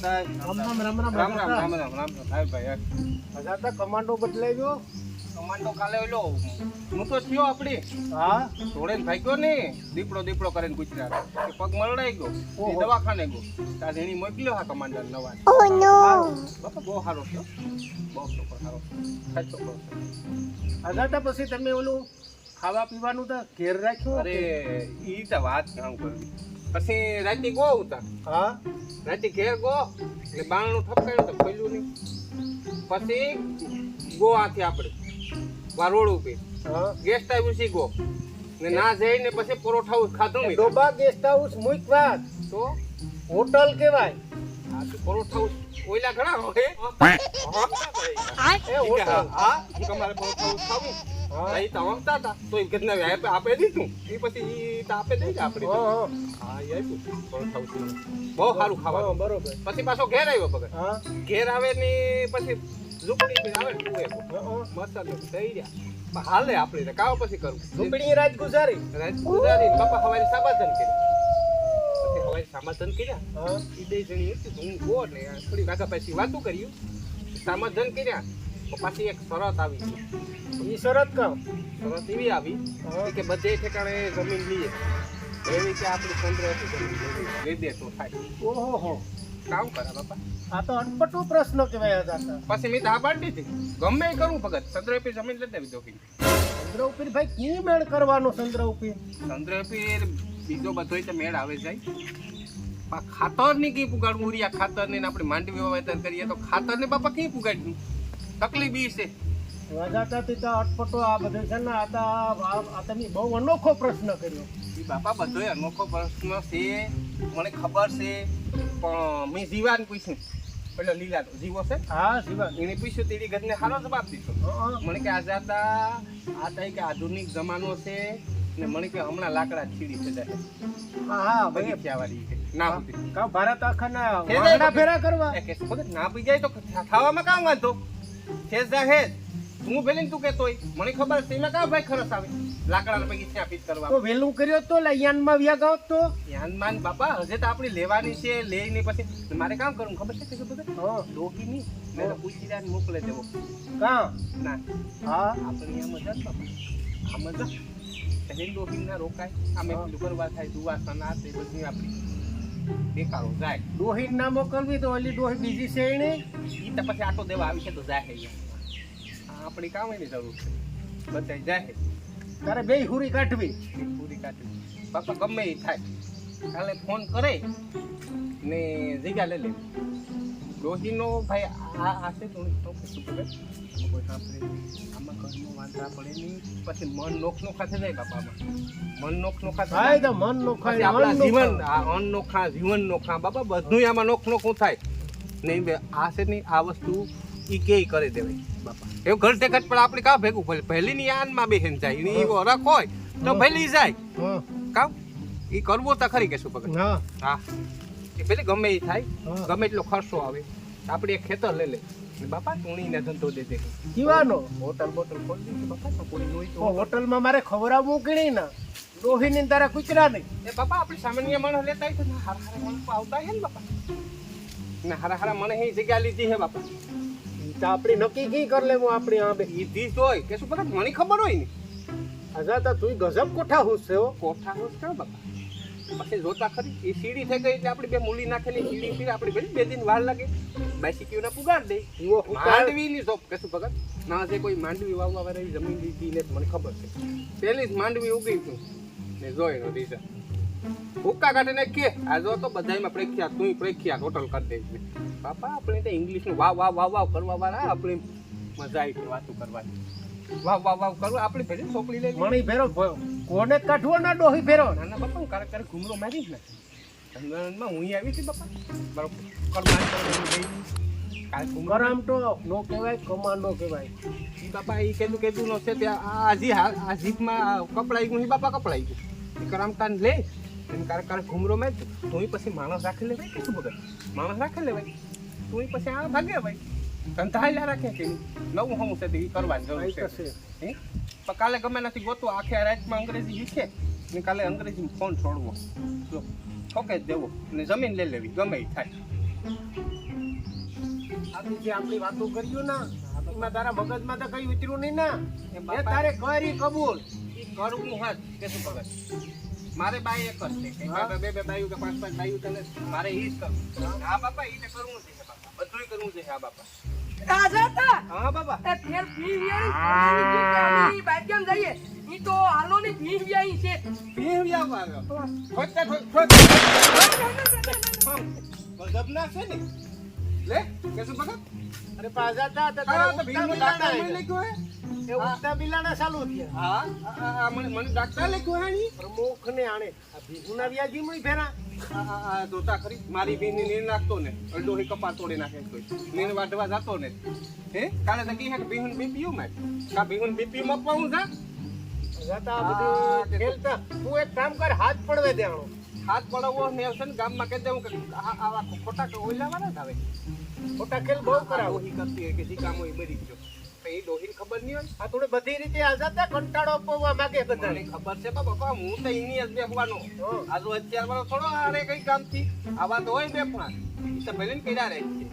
થાય રામ રામ રામ રામ રામ ભાઈ હજાતા કમાન્ડો બદલાઈ ગયો કમાન્ડો કાલે ઓલો હું તો થયો આપડી હા થોડે ભાગ્યો ને દીપડો દીપડો કરીને ગુજરાત પગ મરડાઈ ગયો એ. દવાખાને ગયો ત્યાં એની મોકલ્યો હા કમાન્ડર નવા બાપા બહુ સારો થયો બહુ સારો છોકરો છે હજાતા પછી તમે ઓલું ખાવા પીવાનું તો ઘેર રાખ્યું અરે, ઈ તો વાત ઘણું કરવી પછી રાતે ગો ઉતાર. હા? રાતે ઘેર ગો એટલે બારણું ઠપકાયું તો ખોલ્યું નહીં. પછી ગો આથી આપણે વારોડ ઉપર હા? ગેસ્ટ હાઉસ છે ગો. ને ના જઈને પછી પરોઠા ખાધું નહીં. ડોબા ગેસ્ટ હાઉસ મુઈક વાત તો? હોટલ કહેવાય. આ તો પરોઠા ઓઈલા ઘણા હોય એ હોટલ હા. તમારે બહુ ખાવું હા. એ તો હમતા હતા. તો એ કેટલા આપે આપે દીધું. એ પછી ઈ તો આપે દઈ આપણે હા એ આપ્યું. પરોઠા ઉતરીને. બહુ સારું ખાવા ખાવાનું. બરોબર. પછી પાછો ઘેર આવ્યો પગ. હા. ઘેર આવે ને પછી ઝૂંપડી આવે ને મસાલો થઈ રહ્યા હાલે આપણે કાવ પછી કરું. ઝૂંપડી રાજ ગુજારી રાત ગુજારી બાપા હવારે સમાધાન કર્યા. પછી હવારે સમાધાન કર્યા? બે જણી હતી હું ગો ને થોડી વાગા પછી વાતો કર્યું સમાધાન કર્યા પાછી એક શરત આવી. એ શરત કહો શરત એવી આવી કે બધે ઠેકાણે જમીન લઈએ. એવી કે આપણી ચંદ્ર હતી દે તો થાય. ઓહો. કામ કરે બાપા. આ તો અટપટો પ્રશ્ન કહેવાય હજાતા પછી મેં આ પાડી દીધી. ગમે કરું ભગત. ચંદ્ર પી જમીન લઈ દેવી દોખી ચંદ્ર ઉપર ભાઈ કી મેળ કરવાનો ચંદ્ર ઉપર ચંદ્ર પી બીજો બધો તો મેળ આવે જાય. પણ ખાતરની કઈ પુગાડવું ખાતર ને આપણે માંડવી વાવેતર કરીએ તો ખાતર ને બાપા કઈ પુગાડવું તકલીફ બી છે. હજાતાથી તો અટપટો આ બધું છે ને આ આ આ તમે બહુ અનોખો પ્રશ્ન કર્યો. ઈ બાપા બધો અનોખો પ્રશ્ન છે. મને ખબર છે પણ મેં જીવાન પૂછ્યું. પેલો લીલાનો જીવો છે? હા જીવા. એને પૂછ્યું તેની ઘરને સારો જવાબ દીધો. મને કે આઝાદા આ થાય કે આધુનિક જમાનો છે ને મને કે હમણાં લાકડા છીડી છે હા હા ભાઈ. બગીચાવાળી છે ના હોતી કા ભારત આખાના વાંગડા ફેરા કરવા? કે ખબર ના પી જાય તો ખાવામાં કામ વાંધો? છે જા હેસ હું ભલે તું કેતો હોય. મને ખબર છે એમાં કા ભાઈ ખરસ આવે? લાકડા પૈકી પીસ કરવા. તો વેલું કર્યો તો લૈયાનમાં વ્યા ગાવ તો? ધ્યાન માન બાપા હજે તો આપણી લેવાની છે લઈને પછી. મારે કામ કરવું ખબર છે કે બધું હા. ડોકી ની? મેં પૂછી રહ્યા મોકલે દેવો. કા? ના. હા. આપણે એમ જ આમ જ પહેલી ડોગી ના રોકાય. આમે. પેલું કરવા થાય દુવાસન આ તે બધી આપણી. બેકારો જાય. ડોહી ના મોકલવી તો ઓલી ડોહી બીજી છે એને એ તો પછી આટો દેવા આવી છે તો જાય આપણી કામ એની જરૂર છે. બધાય જાય તારે બે હુરી કાઢવી. હુરી કાઢવી. કાઢી બાપા, ગમે એ થાય. કાલે ફોન કરે ને જગ્યા લઈ લે. રોહીનો ભાઈ આ આ તો કોઈ સાંભળે. આમાં ઘરમાં વાંધા પડે નહીં પછી મન નોખ નોખા થઈ જાય બાપામાં. મન નોખ નોખા થાય તો મન નો આપણા જીવન આ અન્ન નોખા જીવન નોખા બાપા બધું આમાં નોખ નોખું થાય. નહીં બે આ છે નહીં આ વસ્તુ એ કે કરી દેવાય બાપા. એવું ઘર ઘટ પણ આપણે કા ભેગું ભલે પહેલી ની આનમાં બેહીને જાય એ એવો રખ હોય તો ભેલી જાય. હા. કામ ઈ કરવો તો ખરી કેશું શું હા. હા. એ પેલી ગમે એ થાય ગમે એટલો ખર્ચો આવે. આપણે એક ખેતર લઈ લે. બાપા ટૂણીને ધંધો દે દે. જીવાનો. હોટલ બોટલ ખોલી બાપા તો કોઈ હોય તો તો હોટલમાં મારે ખવડાવવું કે ના. ડોહી ની તારા કુતરા નહીં. એ બાપા આપણે સામાન્ય માણસ લેતા હોય તો ના હારા હારા માણસ આવતા હે ને બાપા. ને હારા હારા મને એ જગ્યા લીધી હે બાપા. તો આપણે નક્કી કી કર લેવું આપણે આ બે લીધી જ હોય કે શું પકડ મને ખબર હોય ને. હજા તો તું ગજબ કોઠા હુસ છે કોઠા હોત છે બાપા? પછી જોતા ખરી. એ સીડી થઈ ગઈ એટલે આપણે બે મૂલી નાખેલી સીડી સીડી આપણે પેલી બે દિન વાર લાગે. બાઈસિકીઓ ના પુગાડ દે. ઈવો માંડવી ની શોપ કશું ભગત. ના જે કોઈ માંડવી વાવવા વાળી જમીન લીધી ને મને ખબર છે. પેલી જ માંડવી ઉગી તું ને જોઈ નો દીધા હુક્કા કાઢીને કે આ જો તો બધાયમાં પ્રખ્યાત તું પ્રખ્યાત હોટલ કરી દઈશ બાપા આપણે તો ઇંગ્લિશનું વાવ વાવ વાવ વાવ કરવા વાળા આપણે મજા આવી વાતો કરવાની. વાવ વાવ વાવ કરું આપણે ભેરી છોકરી લઈ મણી ફેરો ભયો. કોને કાઢવો ના ડોહી ફેરો? નાના બાપા હું ક્યારેક ક્યારેક ઘૂમરો મારી ને. ચંદ્રનમાં હું આવી હતી બાપા. બરોબર. કરી ગરમ તો નો કહેવાય કમાન્ડો કહેવાય. બાપા એ કેદું કેદું નો છે ત્યાં આ જી હા આ જીપમાં કપડાઈ ગયું ઈ બાપા કપડાઈ ગયું ઈ કરમતાન લે. એમ કારક કારક ઘૂમરો મેં તું પછી માણસ રાખી લેવાય કે શું બગડ? માણસ રાખી લેવાય. તું પછી આ ભાગ્યા ભાઈ. હાલ્યા રાખે કે નવું હું છે ઈ કરવાની જરૂર છે. હે? પણ કાલે ગમે નથી ગોતવું આખે રાતમાં અંગ્રેજી વિશે ને કાલે અંગ્રેજીમાં ફોન છોડવો. જો ઠોકે જ દેવો. ને જમીન લઈ લેવી ગમે એ થાય. આપણે જે આપણી વાતો કર્યું ને એમાં તારા મગજમાં તો કઈ ઉતર્યું નહીં ને. એ એ તારે કરી કબૂલ. ઈ કરવું હાથ કે શું મારે બાઈ એક જ છે. બે બે બાયું કે પાંચ પાંચ બાયું તને મારે એ જ કરવું હા. બાપા એ કરવું છે. બધુંય કરવું છે હા બાપા. રાજા હતા? હા બાપા. એ ફેર ફી વ્યાઈ બાઈક બાજ્યામ જઈએ. ઈ તો હાલોની ફી વ્યાઈ છે. ભીમ જાવ આવ્યો ખોટતા ખોટ ગજબ ના છે ને? લે કે શું ભગત અરે પાછા તા તો તારા તો ભીમ ડાક્ટર મને. લખ્યું હે? એ ઉગતા બિલાડા ચાલુ થયા. હા મને મને ડાક્ટર લખ્યું હે ની પ્રમુખ ને આણે. આ ભીખુના વ્યાજી મળી ફેરા. આ- દોતા ખરી. મારી બેનની નીર નાખતો ને અડો હે કપાસ તોડી નાખે કોઈ નીર વાઢવા જાતો ને હે? કાલે તો કી હે કે બીહુન બીપીયુ મે કા બીહુન બીપીયુ માં પાઉં જા? જતા બધું ખેલતા તું એક કામ કર હાથ પડવે દેવાનો હાથ પડાવવો ને આવશે ને ગામમાં કહી કે આવા ખોટા કે ઓલાવાના જ આવે. ખોટા ખેલ બહુ કરાવો ડોહી કરતી હોય કે શીકામો એ બરી ગયો એ ડોહીને ખબર નહીં હોય આ થોડી બધી રીતે આઝાદ કંટાળો અપાવવા માંગે બધાને. ખબર છે બાપા હું તો એની જ બેસવાનો આજુ જો અત્યાર વાળો થોડો આરે કઈ કામથી. આવા તો હોય બે પાંચ ઈ તો ભલે ને કર્યા રહે છે.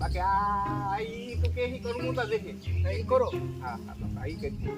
બાકી આ ઈ તો કે કરું હું તો દેખે. એ કરો. હા હા બાપા ઈ કરી